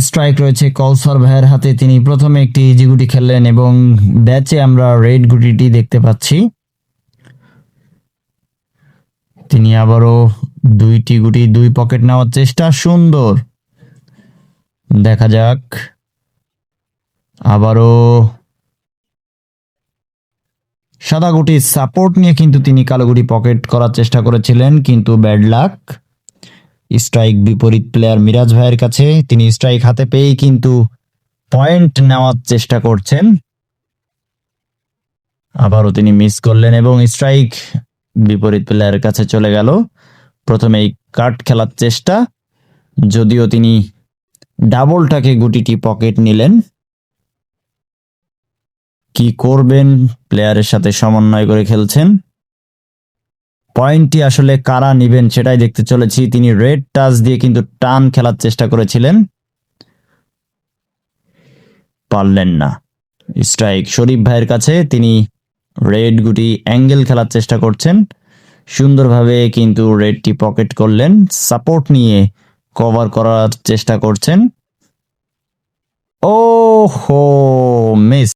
Strike রয়েছে কলসর ভাইয়ের হাতে। তিনি প্রথমে একটি ইজি গুটি খেললেন এবং ব্যাচে আমরা রেড গুটিটি দেখতে পাচ্ছি। তিনি আবারও দুইটি গুটি, দুই পকেট নেওয়ার চেষ্টা। সুন্দর। দেখা যাক। আবারও সাদা গুটির সাপোর্ট নিয়ে কিন্তু তিনি কালো গুটি পকেট করার চেষ্টা করেছিলেন, কিন্তু ব্যাড লাক স্ট্রাইক বিপরীত প্লেয়ার মিরাজ ভাইয়ের কাছে। তিনি স্ট্রাইক হাতে পেয়েই কিন্তু পয়েন্ট নেওয়ার চেষ্টা করছেন। আবারও তিনি মিস করলেন এবং স্ট্রাইক বিপরীত প্লেয়ারের কাছে চলে গেল। প্রথমেই কাট খেলার চেষ্টা, যদিও তিনি ডাবলটাকে গুটিটি পকেট নিলেন। কি করবেন? প্লেয়ারের সাথে সমন্বয় করে খেলছেন। পয়েন্টটি আসলে কারা নিবেন সেটাই দেখতে চলেছি। তিনি রেড টাচ দিয়ে কিন্তু টান খেলার চেষ্টা করেছিলেন। পারলেন না। স্ট্রাইক শরীফ ভাইয়ের কাছে, তিনি রেড গুটি অ্যাঙ্গেল খেলার চেষ্টা করছেন। সুন্দরভাবে কিন্তু রেডটি পকেট করলেন। সাপোর্ট নিয়ে কভার করার চেষ্টা করছেন। ও হো মিস।